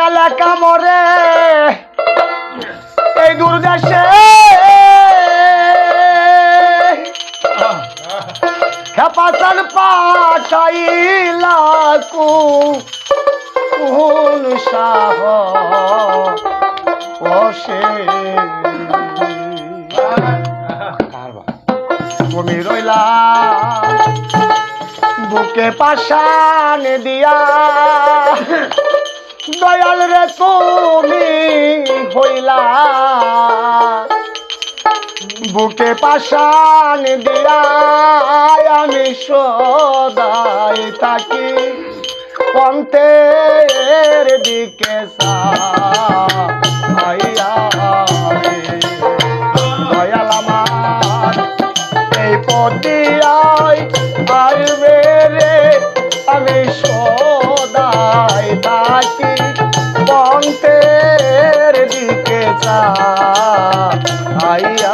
দয়াল একা মরে, এই দুর্দেশে। খেপাচান পাঠাইলা কু কুল সাহ বসে। তুমি রইলা বুকে পাশান দিয়া। দয়াল রে তুমি হইলা। বুকে পাশান দিয়া আমি সদাই থাকি। অন্তের দিকে থাকি পন্থের দিকে চাইয়া রে।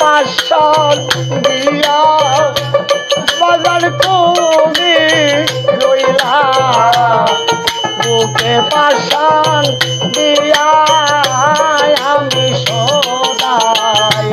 পাশাল দিয়া বাজার তুমি রইলা। বুকে পাশাল দিয়া আমি সদাই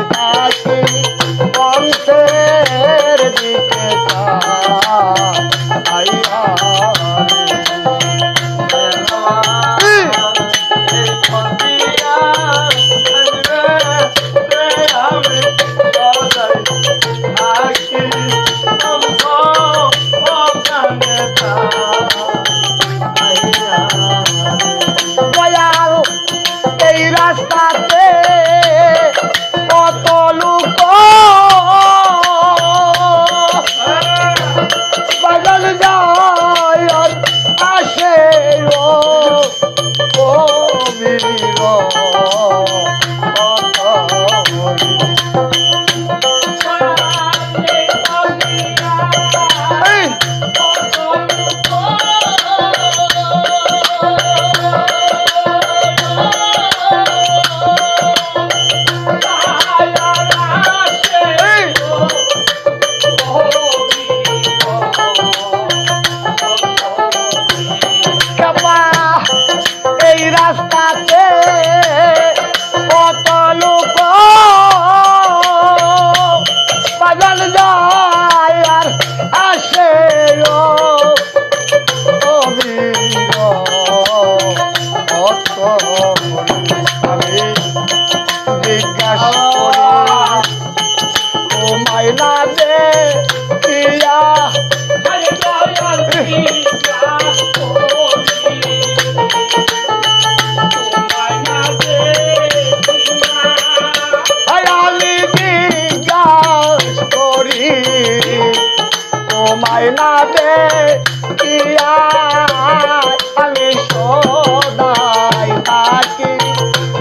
আমি সদাই থাকি?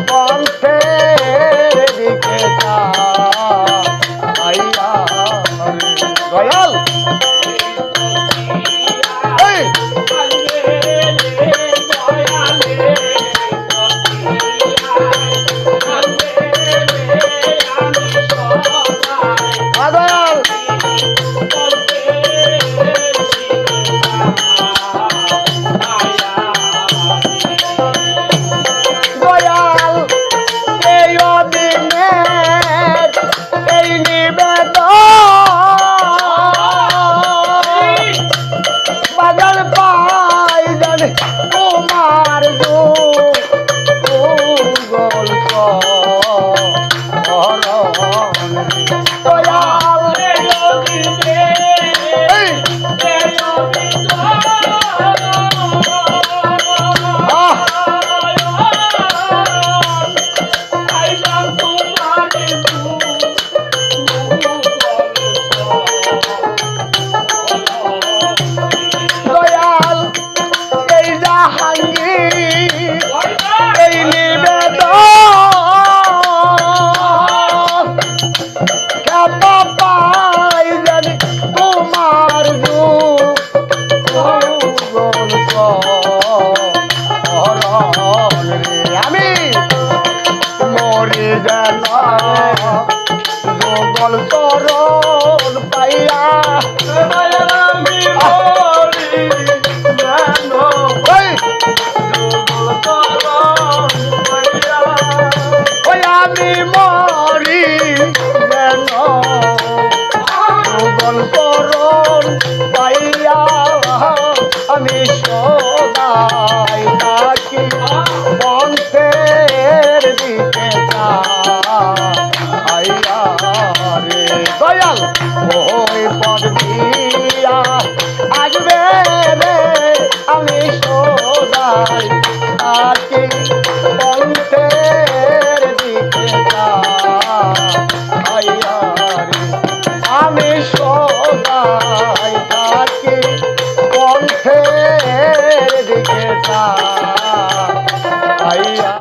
পন্থের দিকে দয়াল যোগল দয়াল ওই পরদিন